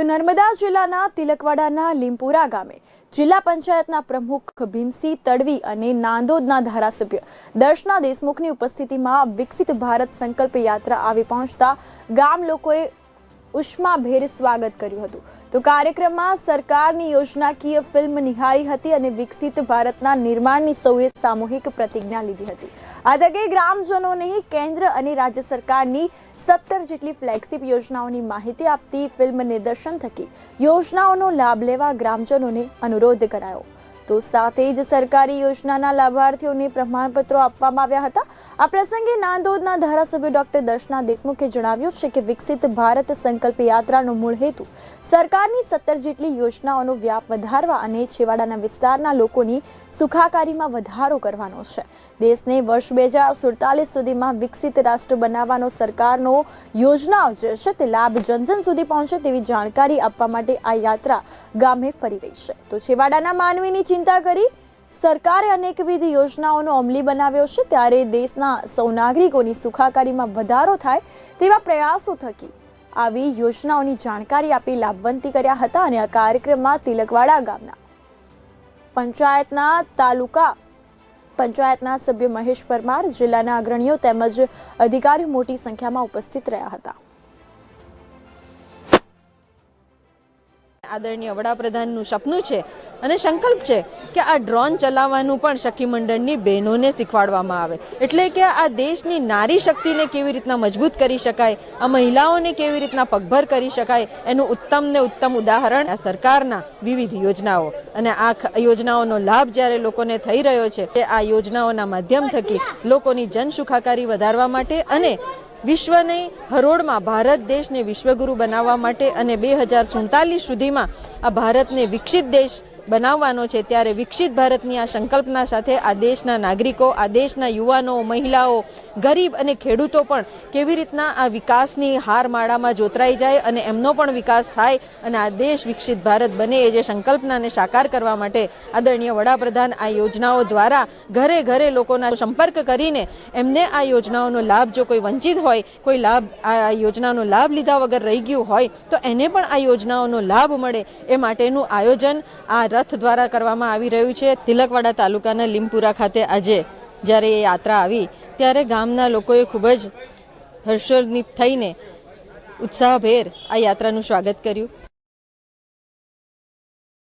તો નર્મદા જિલ્લાના તિલકવાડાના લીમપુરા ગામે જિલ્લા પંચાયતના પ્રમુખ ભીમસિંહ તડવી અને નાંદોદના ધારાસભ્ય દર્શના દેશમુખની ઉપસ્થિતિમાં વિકસિત ભારત સંકલ્પ યાત્રા આવી પહોંચતા ગામ લોકોએ ઉષ્માભેર સ્વાગત કર્યું હતું. તો કાર્યક્રમમાં સરકારની યોજનાકીય ફિલ્મ નિહાળી હતી અને વિકસિત ભારતના નિર્માણની સૌએ સામૂહિક પ્રતિજ્ઞા લીધી હતી. આ તકે ગ્રામજનોને કેન્દ્ર અને રાજ્ય સરકારની સત્તર જેટલી ફ્લેગશિપ યોજનાઓની માહિતી આપતી ફિલ્મ નિદર્શન થકી યોજનાઓનો લાભ લેવા ગ્રામજનોને અનુરોધ કરાયો. તો સાથે જ સરકારી યોજનાના લાભાર્થીઓને પ્રમાણપત્રો આપવામાં આવ્યા હતા. આ પ્રસંગે નાંદોદના ધારાસભ્ય ડોક્ટર દર્શના દેશમુખે જણાવ્યું છે કે વિકસિત ભારત સંકલ્પ યાત્રાનો મૂળ હેતુ સરકારની સત્તર જેટલી યોજનાઓનો વ્યાપ વધારવા અને છેવાડાના વિસ્તારના લોકોની સુખાકારીમાં વધારો કરવાનો છે. દેશને વર્ષ બે હજાર સુડતાલીસ સુધીમાં વિકસિત રાષ્ટ્ર બનાવવાનો સરકારનો યોજનાઓ જે છે તે લાભ જનજન સુધી પહોંચે તેવી જાણકારી આપવા માટે આ યાત્રા ગામે ફરી રહી છે. તો છેવાડાના માનવીની ચિંતા કરી સરકારે અનેકવિધ યોજનાઓનો અમલી બનાવ્યો છે. ત્યારે દેશના સૌ નાગરિકોની સુખાકારીમાં વધારો થાય તેવા પ્રયાસો થકી આવી યોજનાઓની જાણકારી આપી લાભવંતી કર્યા હતા અને આ કાર્યક્રમમાં તિલકવાડા ગામના પંચાયતના તાલુકા પંચાયતના સભ્ય મહેશ પરમાર, જિલ્લાના અગ્રણીઓ તેમજ અધિકારીઓ મોટી સંખ્યામાં ઉપસ્થિત રહ્યા હતા. આદરણીય વડાપ્રધાનનું સપનું છે અને સંકલ્પ છે કે આ ડ્રોન ચલાવવાનું પણ સખી મંડળની બહેનોને શીખવાડવામાં આવે. એટલે કે આ દેશની નારી શક્તિને કેવી રીતના મજબૂત કરી શકાય, આ મહિલાઓને કેવી રીતના પગભર કરી શકાય, એનું ઉત્તમ ને ઉત્તમ ઉદાહરણ આ સરકારના વિવિધ યોજનાઓ. અને આ યોજનાઓનો લાભ જ્યારે લોકોને થઈ રહ્યો છે, તે આ યોજનાઓના માધ્યમ થકી લોકોની જનસુખાકારી વધારવા માટે અને વિશ્વને હરોળમાં ભારત દેશને વિશ્વગુરુ બનાવવા માટે અને બે હજાર સુડતાલીસ સુધીમાં આ ભારતને વિકસિત દેશ બનાવવાનો છે ત્યારે વિકસિત ભારતની આ સંકલ્પના સાથે આ દેશના નાગરિકો, આ દેશના યુવાનો, મહિલાઓ, ગરીબ અને ખેડૂતો પણ કેવી રીતના આ વિકાસની હારમાળામાં જોતરાઈ જાય અને એમનો પણ વિકાસ થાય અને આ દેશ વિકસિત ભારત બને એ જે સંકલ્પનાને સાકાર કરવા માટે આદરણીય વડાપ્રધાન આ યોજનાઓ દ્વારા ઘરે ઘરે લોકોના સંપર્ક કરીને એમને આ યોજનાઓનો લાભ જો કોઈ વંચિત હોય, કોઈ લાભ, આ યોજનાનો લાભ લીધા વગર રહી ગયું હોય, તો એને પણ આ યોજનાઓનો લાભ મળે એ માટેનું આયોજન આ રથ દ્વારા કરવામાં આવી રહ્યું છે. તિલકવાડા તાલુકાના લીમપુરા ખાતે આજે જ્યારે એ યાત્રા આવી, ત્યારે ગામના લોકોએ ખૂબ જ હર્ષોન્વિત થઈને ઉત્સાહભેર આ યાત્રાનું સ્વાગત કર્યું.